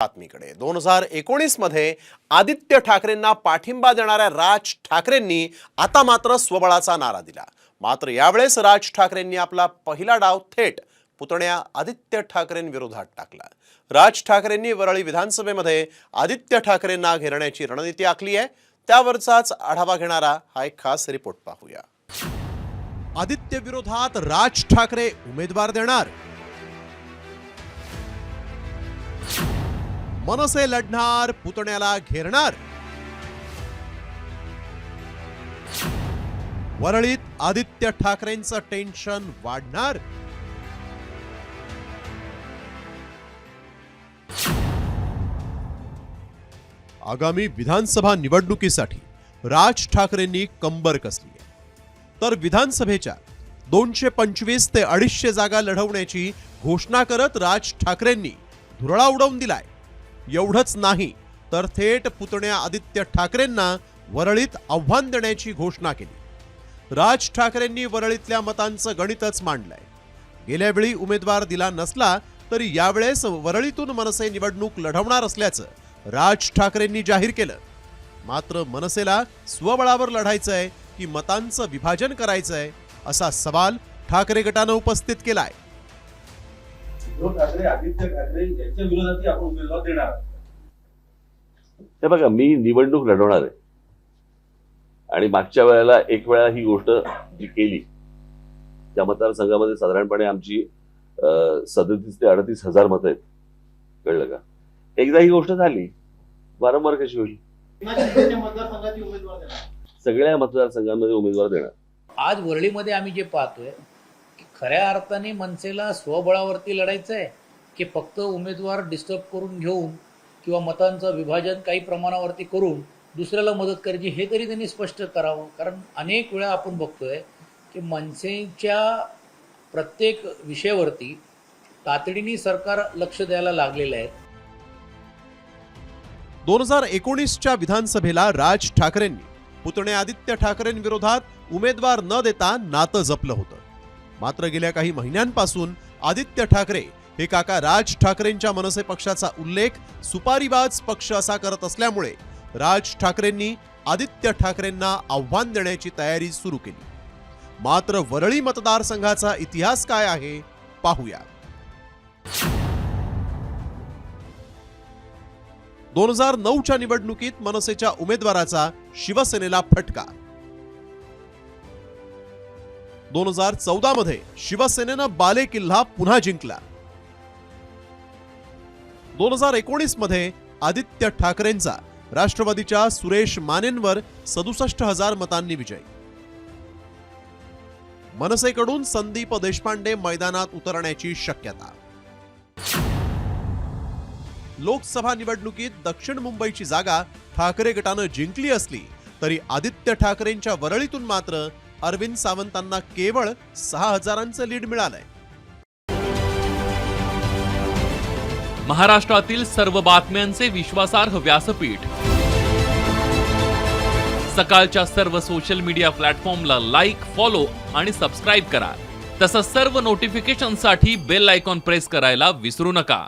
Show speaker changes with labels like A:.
A: बातमीकडे. दोन हजार एकोणीसमध्ये आदित्य ठाकरेंना पाठिंबा देणाऱ्या राज ठाकरेंनी आता मात्र स्वबळाचा नारा दिला. मात्र यावेळेस राज ठाकरेंनी आपला पहिला डाव थेट पुतण्या आदित्य ठाकरेंविरोधात टाकला. राज ठाकरेंनी वरळी विधानसभेमध्ये आदित्य ठाकरेंना घेरण्याची रणनीती आखली आहे. त्यावरचाच आढावा घेणारा हा एक खास रिपोर्ट पाहूया. आदित्य विरोधात राज ठाकरे उमेदवार देणार. मनसे लढणार पुतण्याला घेरणार. वरळीत आदित्य ठाकरेंचं टेन्शन वाढणार. आगामी विधानसभा निवडणुकीसाठी राज ठाकरेंनी कंबर कसली आहे? तर विधानसभेच्या दोनशे पंचवीस ते अडीचशे जागा लढवण्याची घोषणा करत राज ठाकरेंनी धुरळा उडवून दिलाय. एवढंच नाही तर थेट पुतण्या आदित्य ठाकरेंना वरळीत आव्हान देण्याची घोषणा केली. राज ठाकरेंनी वरळीतल्या मतांचं गणितच मांडलंय. गेल्या वेळी उमेदवार दिला नसला तरी यावेळेस वरळीतून मनसे निवडणूक लढवणार असल्याचं राज ठाकरेंनी जाहीर केलं. मात्र मनसेला स्वबळावर लढायचंय की मतांचं विभाजन करायचंय असा सवाल ठाकरे गटानं उपस्थित केलाय.
B: उद्धव ठाकरे आदित्य ठाकरे यांच्या विरोधातही आपण उमेदवार देणार आहोत.
C: हे बघा मी निवडणूक लढवणार आहे. आणि मागच्या वेळेला एक वेळा ही गोष्ट जी केली त्या मतदारसंघामध्ये साधारणपणे आमची सदतीस ते अडतीस हजार मतं आहेत. कळलं का? एकदा ही गोष्ट झाली वारंवार कशी होईल? सगळ्या मतदारसंघांमध्ये उमेदवार देणार.
D: आज वरळीमध्ये आम्ही जे पाहतोय खऱ्या अर्थाने मनसेला स्वबळावरती लढायचं आहे की फक्त उमेदवार डिस्टर्ब करून घेऊन किंवा मतांचं विभाजन काही प्रमाणावरती करून दुसऱ्याला मदत करायची हे तरी त्यांनी स्पष्ट करावं. कारण अनेक वेळा आपण बघतोय की मनसेच्या प्रत्येक विषयावरती तातडीने सरकार लक्ष द्यायला लागलेलं आहे.
A: दोन हजार एकोणीसच्या विधानसभेला राज ठाकरेंनी पुतणे आदित्य ठाकरेंविरोधात उमेदवार न देता नातं जपलं होतं. मात्र गेल्या काही महिन्यांपासून आदित्य ठाकरे हे काका राज ठाकरेंच्या मनसे पक्षाचा उल्लेख सुपारीबाज पक्ष असा करत असल्यामुळे राज ठाकरेंनी आदित्य ठाकरेंना आव्हान देण्याची तयारी सुरू केली. मात्र वरळी मतदारसंघाचा इतिहास काय आहे पाहूया. दोन हजार नऊच्या निवडणुकीत मनसेच्या उमेदवाराचा शिवसेनेला फटका दोन हजार चौदा मध्ये शिवसेनेनं बाले किल्ला पुन्हा जिंकला. दोन हजार एकोणीसमध्ये आदित्य ठाकरेंचा राष्ट्रवादीच्या सुरेश मानेंवर सदुसष्ट हजार मतांनी विजय. मनसेकडून संदीप देशपांडे मैदानात उतरण्याची शक्यता. लोकसभा निवडणुकीत दक्षिण मुंबईची जागा ठाकरे गटानं जिंकली असली तरी आदित्य ठाकरेंच्या वरळीतून मात्र अरविंद सावंतांना केवळ सहा हजारांचं लीड मिळालंय.
E: महाराष्ट्रातील सर्व बातम्यांचे विश्वासार्ह व्यासपीठ. सकाळच्या सर्व सोशल मीडिया प्लॅटफॉर्मला लाईक फॉलो आणि सबस्क्राईब करा. तसंच सर्व नोटिफिकेशनसाठी बेल आयकॉन प्रेस करायला विसरू नका.